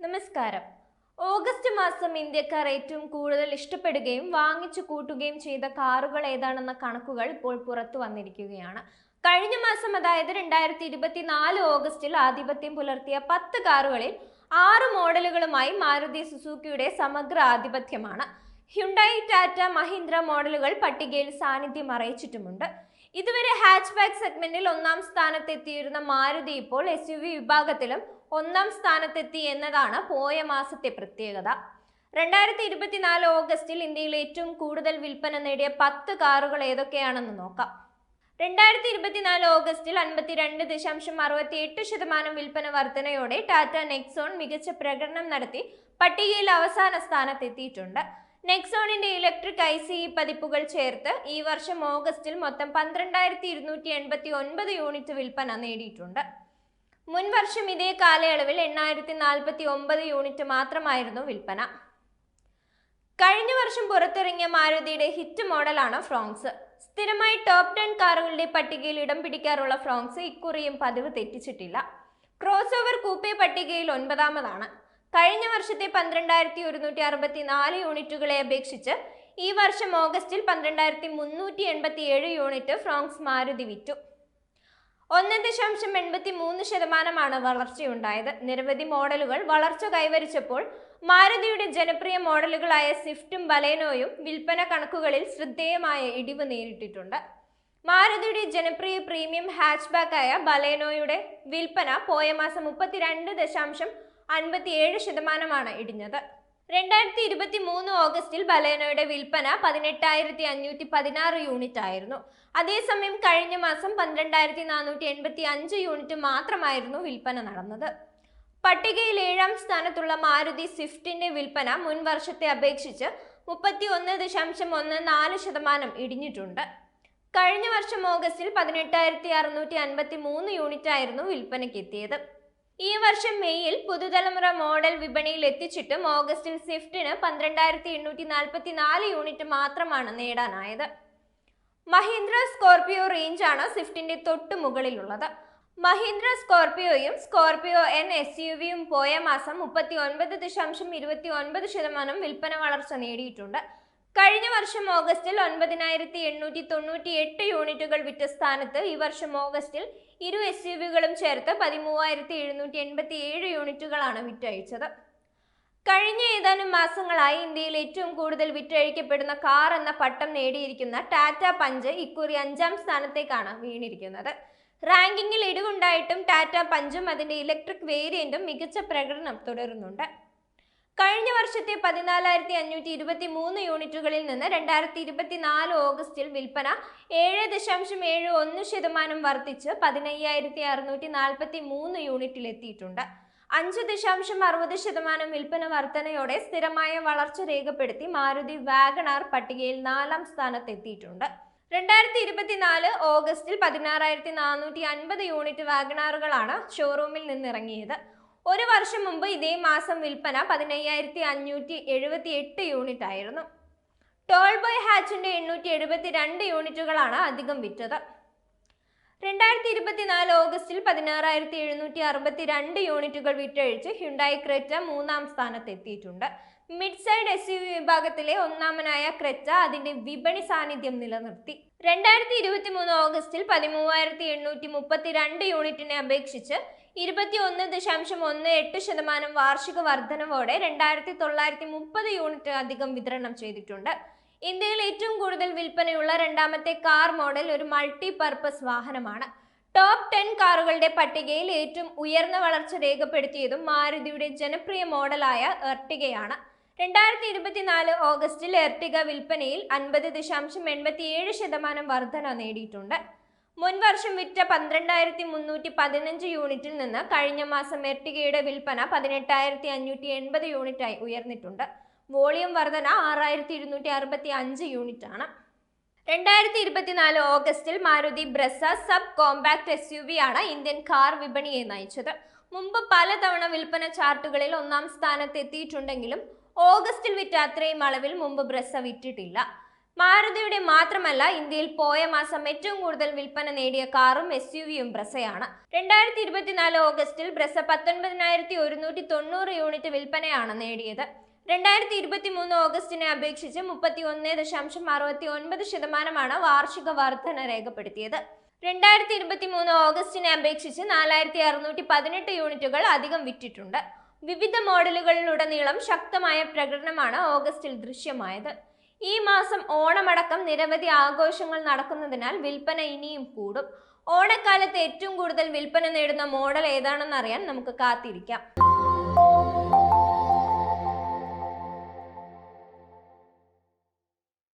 നമസ്കാരം. ഓഗസ്റ്റ് മാസം ഇന്ത്യക്കാർ ഏറ്റവും കൂടുതൽ ഇഷ്ടപ്പെടുകയും വാങ്ങിച്ചു കൂട്ടുകയും ചെയ്ത കാറുകൾ ഏതാണെന്ന കണക്കുകൾ ഇപ്പോൾ പുറത്തു വന്നിരിക്കുകയാണ്. കഴിഞ്ഞ മാസം അതായത് രണ്ടായിരത്തി ഇരുപത്തിനാല് ഓഗസ്റ്റിൽ ആധിപത്യം പുലർത്തിയ പത്ത് കാറുകളിൽ ആറ് മോഡലുകളുമായി മാരുതി സുസുക്കിയുടെ സമഗ്ര ആധിപത്യമാണ്. ഹ്യുണ്ടായി ടാറ്റ മഹീന്ദ്ര മോഡലുകൾ പട്ടികയിൽ സാന്നിധ്യം അറിയിച്ചിട്ടുമുണ്ട്. ഇതുവരെ ഹാച്ച് ബാക്ക് സെഗ്മെന്റിൽ ഒന്നാം സ്ഥാനത്തെത്തിയിരുന്ന മാരുതി ഇപ്പോൾ എസ് യു വി വിഭാഗത്തിലും ഒന്നാം സ്ഥാനത്തെത്തി എന്നതാണ് പോയ മാസത്തെ പ്രത്യേകത. രണ്ടായിരത്തി ഇരുപത്തിനാല് ഓഗസ്റ്റിൽ ഇന്ത്യയിൽ ഏറ്റവും കൂടുതൽ വിൽപ്പന നേടിയ പത്ത് കാറുകൾ ഏതൊക്കെയാണെന്ന് നോക്കാം. രണ്ടായിരത്തി ഇരുപത്തിനാല് ഓഗസ്റ്റിൽ അൻപത്തിരണ്ട് ദശാംശം അറുപത്തി എട്ട് ശതമാനം വിൽപ്പന വർധനയോടെ ടാറ്റ നെക്സോൺ മികച്ച പ്രകടനം നടത്തി പട്ടികയിൽ അവസാന സ്ഥാനത്തെത്തിയിട്ടുണ്ട്. നെക്സോണിന്റെ ഇലക്ട്രിക് ഐ സി പതിപ്പുകൾ ചേർത്ത് ഈ വർഷം ഓഗസ്റ്റിൽ മൊത്തം പന്ത്രണ്ടായിരത്തി ഇരുന്നൂറ്റി എൺപത്തി ഒൻപത് യൂണിറ്റ് വിൽപ്പന നേടിയിട്ടുണ്ട്. മുൻ വർഷം ഇതേ കാലയളവിൽ എണ്ണായിരത്തി നാൽപ്പത്തി ഒമ്പത് യൂണിറ്റ് മാത്രമായിരുന്നു വിൽപ്പന. കഴിഞ്ഞ വർഷം പുറത്തിറങ്ങിയ മാരുതിയുടെ ഹിറ്റ് മോഡലാണ് ഫ്രോങ്സ്. സ്ഥിരമായി ടോപ്പ് ടെൻ കാറുകളുടെ പട്ടികയിൽ ഇടം പിടിക്കാറുള്ള ഫ്രോങ്സ് ഇക്കുറിയും പതിവ് തെറ്റിച്ചിട്ടില്ല. ക്രോസ് ഓവർ കൂപ്പേ പട്ടികയിൽ ഒൻപതാമതാണ്. കഴിഞ്ഞ വർഷത്തെ പന്ത്രണ്ടായിരത്തി ഒരുന്നൂറ്റി അറുപത്തി നാല് യൂണിറ്റുകളെ അപേക്ഷിച്ച് ഈ വർഷം ഓഗസ്റ്റിൽ പന്ത്രണ്ടായിരത്തി മുന്നൂറ്റി എൺപത്തി ഏഴ് യൂണിറ്റ് ഫ്രോങ്സ് മാരുതി വിറ്റു. ഒന്ന് ദശാംശം എൺപത്തി മൂന്ന് ശതമാനമാണ് വളർച്ചയുണ്ടായത്. നിരവധി മോഡലുകൾ വളർച്ച കൈവരിച്ചപ്പോൾ മാരുതിയുടെ ജനപ്രിയ മോഡലുകളായ സ്വിഫ്റ്റും ബലേനോയും വിൽപ്പന കണക്കുകളിൽ ശ്രദ്ധേയമായ ഇടിവ് നേരിട്ടിട്ടുണ്ട്. മാരുതിയുടെ ജനപ്രിയ പ്രീമിയം ഹാച്ച്ബാക്കായ ബലേനോയുടെ വിൽപ്പന പോയ മാസം മുപ്പത്തിരണ്ട് ദശാംശം അൻപത്തിയേഴ് ശതമാനമാണ് ഇടിഞ്ഞത്. രണ്ടായിരത്തി ഇരുപത്തി മൂന്ന് ഓഗസ്റ്റിൽ ബലേനോയുടെ വിൽപ്പന പതിനെട്ടായിരത്തി അഞ്ഞൂറ്റി പതിനാറ് യൂണിറ്റ് ആയിരുന്നു. അതേസമയം കഴിഞ്ഞ മാസം പന്ത്രണ്ടായിരത്തി നാനൂറ്റി എൺപത്തി അഞ്ച് യൂണിറ്റ് മാത്രമായിരുന്നു വിൽപ്പന നടന്നത്. പട്ടികയിൽ ഏഴാം സ്ഥാനത്തുള്ള മാരുതി സ്വിഫ്റ്റിന്റെ വിൽപ്പന മുൻ വർഷത്തെ അപേക്ഷിച്ച് മുപ്പത്തി ഒന്ന് ദശാംശം ഒന്ന് നാല് ശതമാനം ഇടിഞ്ഞിട്ടുണ്ട്. കഴിഞ്ഞ വർഷം ഓഗസ്റ്റിൽ പതിനെട്ടായിരത്തി അറുന്നൂറ്റി അൻപത്തി മൂന്ന് യൂണിറ്റ് ആയിരുന്നു വിൽപ്പനയ്ക്ക് എത്തിയത്. ഈ വർഷം മെയ്യിൽ പുതുതലമുറ മോഡൽ വിപണിയിൽ എത്തിച്ചിട്ടും ഓഗസ്റ്റിൽ സ്വിഫ്റ്റിന് പന്ത്രണ്ടായിരത്തി എണ്ണൂറ്റി നാൽപ്പത്തി നാല് യൂണിറ്റ് മാത്രമാണ് നേടാനായത്. മഹീന്ദ്ര സ്കോർപിയോ റേഞ്ചാണ് സ്വിഫ്റ്റിന്റെ തൊട്ടു മുകളിലുള്ളത്. മഹീന്ദ്ര സ്കോർപിയോയും സ്കോർപിയോ എൻ എസ് യു വിയും പോയ മാസം മുപ്പത്തി ഒൻപത് ദശാംശം ഇരുപത്തി ഒൻപത് ശതമാനം വിൽപ്പന വളർച്ച നേടിയിട്ടുണ്ട്. കഴിഞ്ഞ വർഷം ഓഗസ്റ്റിൽ ഒൻപതിനായിരത്തി എണ്ണൂറ്റി തൊണ്ണൂറ്റി എട്ട് യൂണിറ്റുകൾ വിറ്റ സ്ഥാനത്ത് ഈ വർഷം ഓഗസ്റ്റിൽ ഇരു എസ് യു വികളും ചേർത്ത് പതിമൂവായിരത്തി എഴുന്നൂറ്റി എൺപത്തി ഏഴ് യൂണിറ്റുകളാണ് വിറ്റഴിച്ചത്. കഴിഞ്ഞ ഏതാനും മാസങ്ങളായി ഇന്ത്യയിൽ ഏറ്റവും കൂടുതൽ വിറ്റഴിക്കപ്പെടുന്ന കാർ എന്ന പട്ടം നേടിയിരിക്കുന്ന ടാറ്റ പഞ്ച് ഇക്കുറി അഞ്ചാം സ്ഥാനത്തേക്കാണ് വീണിരിക്കുന്നത്. റാങ്കിങ്ങിൽ ഇടിവുണ്ടായിട്ടും ടാറ്റ പഞ്ചും അതിന്റെ ഇലക്ട്രിക് വേരിയന്റും മികച്ച പ്രകടനം തുടരുന്നുണ്ട്. കഴിഞ്ഞ വർഷത്തെ പതിനാലായിരത്തി അഞ്ഞൂറ്റി ഇരുപത്തി മൂന്ന് യൂണിറ്റുകളിൽ നിന്ന് രണ്ടായിരത്തി ഇരുപത്തിനാല് ഓഗസ്റ്റിൽ വിൽപ്പന ഏഴ് ദശാംശം ഏഴ് ഒന്ന് ശതമാനം വർദ്ധിച്ച് പതിനയ്യായിരത്തി അറുന്നൂറ്റി നാൽപ്പത്തി മൂന്ന് യൂണിറ്റിലെത്തിയിട്ടുണ്ട്. അഞ്ച് ദശാംശം അറുപത് ശതമാനം വിൽപ്പന വർധനയോടെ സ്ഥിരമായ വളർച്ച രേഖപ്പെടുത്തി മാരുതി വാഗണാർ പട്ടികയിൽ നാലാം സ്ഥാനത്തെത്തിയിട്ടുണ്ട്. രണ്ടായിരത്തി ഇരുപത്തിനാല് ഓഗസ്റ്റിൽ പതിനാറായിരത്തി നാനൂറ്റി അൻപത് യൂണിറ്റ് വാഗണാറുകളാണ് ഷോറൂമിൽ നിന്നിറങ്ങിയത്. ഒരു വർഷം മുമ്പ് ഇതേ മാസം വിൽപ്പന പതിനയ്യായിരത്തി അഞ്ഞൂറ്റി എഴുപത്തി എട്ട് യൂണിറ്റ് ആയിരുന്നു. ടോൾ ബോയ് ഹാച്ചിന്റെ എണ്ണൂറ്റി എഴുപത്തി രണ്ട് യൂണിറ്റുകളാണ് അധികം വിറ്റത്. രണ്ടായിരത്തി ഇരുപത്തിനാല് ഓഗസ്റ്റിൽ പതിനാറായിരത്തി എഴുന്നൂറ്റി അറുപത്തി രണ്ട് യൂണിറ്റുകൾ വിറ്റഴിച്ച് ഹ്യുണ്ടായി ക്രെറ്റ മൂന്നാം സ്ഥാനത്തെത്തിയിട്ടുണ്ട്. മിഡ് സൈഡ് എസ് യു വിഭാഗത്തിലെ ഒന്നാമനായ ക്രെറ്റ അതിന്റെ വിപണി സാന്നിധ്യം നിലനിർത്തി. രണ്ടായിരത്തി ഇരുപത്തി മൂന്ന് ഓഗസ്റ്റിൽ പതിമൂവായിരത്തി എണ്ണൂറ്റി മുപ്പത്തി രണ്ട് യൂണിറ്റിനെ അപേക്ഷിച്ച് ഇരുപത്തി ഒന്ന് ദശാംശം ഒന്ന് എട്ട് ശതമാനം വാർഷിക വർധനവോടെ രണ്ടായിരത്തി തൊള്ളായിരത്തി മുപ്പത് യൂണിറ്റ് അധികം വിതരണം ചെയ്തിട്ടുണ്ട്. ഇന്ത്യയിൽ ഏറ്റവും കൂടുതൽ വിൽപ്പനയുള്ള രണ്ടാമത്തെ കാർ മോഡൽ ഒരു മൾട്ടി പർപ്പസ് വാഹനമാണ്. ടോപ്പ് ടെൻ കാറുകളുടെ പട്ടികയിൽ ഏറ്റവും ഉയർന്ന വളർച്ച രേഖപ്പെടുത്തിയതും മാരുതിയുടെ ജനപ്രിയ മോഡലായ എർട്ടിഗയാണ്. രണ്ടായിരത്തി ഇരുപത്തിനാല് ഓഗസ്റ്റിൽ എർട്ടിഗ വിൽപ്പനയിൽ അൻപത് ദശാംശം എൺപത്തിയേഴ് ശതമാനം വർധന നേടിയിട്ടുണ്ട്. മുൻ വർഷം വിറ്റ പന്ത്രണ്ടായിരത്തി മുന്നൂറ്റി പതിനഞ്ച് യൂണിറ്റിൽ നിന്ന് കഴിഞ്ഞ മാസം എർട്ടിഗയുടെ വിൽപ്പന പതിനെട്ടായിരത്തി അഞ്ഞൂറ്റി എൺപത് യൂണിറ്റായി ഉയർന്നിട്ടുണ്ട്. വോളിയം വർധന ആറായിരത്തി ഇരുന്നൂറ്റി അറുപത്തി അഞ്ച് യൂണിറ്റ് ആണ് രണ്ടായിരത്തി ഇരുപത്തിനാല് ഓഗസ്റ്റിൽ Maruti Brezza sub compact S U V ആണ് ഇന്ത്യൻ കാർ വിപണിയെ നയിച്ചത്. മുമ്പ് പലതവണ വിൽപ്പന ചാർട്ടുകളിൽ ഒന്നാം സ്ഥാനത്ത് എത്തിയിട്ടുണ്ടെങ്കിലും ഓഗസ്റ്റിൽ വിറ്റ അത്രയും അളവിൽ മുമ്പ് ബ്രസ വിറ്റിട്ടില്ല. മാരുതിയുടെ മാത്രമല്ല ഇന്ത്യയിൽ പോയ മാസം ഏറ്റവും കൂടുതൽ വിൽപ്പന നേടിയ കാറും എസ് യു വിയും ബ്രസയാണ്. രണ്ടായിരത്തി ഇരുപത്തിനാല് ഓഗസ്റ്റിൽ ബ്രസ പത്തൊൻപതിനായിരത്തി ഒരുന്നൂറ്റി തൊണ്ണൂറ് യൂണിറ്റ് വിൽപ്പനയാണ് നേടിയത്. രണ്ടായിരത്തി ഇരുപത്തി മൂന്ന് ഓഗസ്റ്റിനെ അപേക്ഷിച്ച് മുപ്പത്തി ഒന്ന് ദശാംശം അറുപത്തി ഒൻപത് ശതമാനമാണ് വാർഷിക വർധന രേഖപ്പെടുത്തിയത്. രണ്ടായിരത്തി ഇരുപത്തി മൂന്ന് ഓഗസ്റ്റിനെ അപേക്ഷിച്ച് നാലായിരത്തി അറുന്നൂറ്റി പതിനെട്ട് യൂണിറ്റുകൾ അധികം വിറ്റിട്ടുണ്ട്. വിവിധ മോഡലുകളിലുടനീളം ശക്തമായ പ്രകടനമാണ് ഓഗസ്റ്റിൽ ദൃശ്യമായത്. ഈ മാസം ഓണമടക്കം നിരവധി ആഘോഷങ്ങൾ നടക്കുന്നതിനാൽ വിൽപ്പന ഇനിയും കൂടും. ഓണക്കാലത്ത് ഏറ്റവും കൂടുതൽ വിൽപ്പന നേടുന്ന മോഡൽ ഏതാണെന്ന് അറിയാൻ നമുക്ക് കാത്തിരിക്കാം.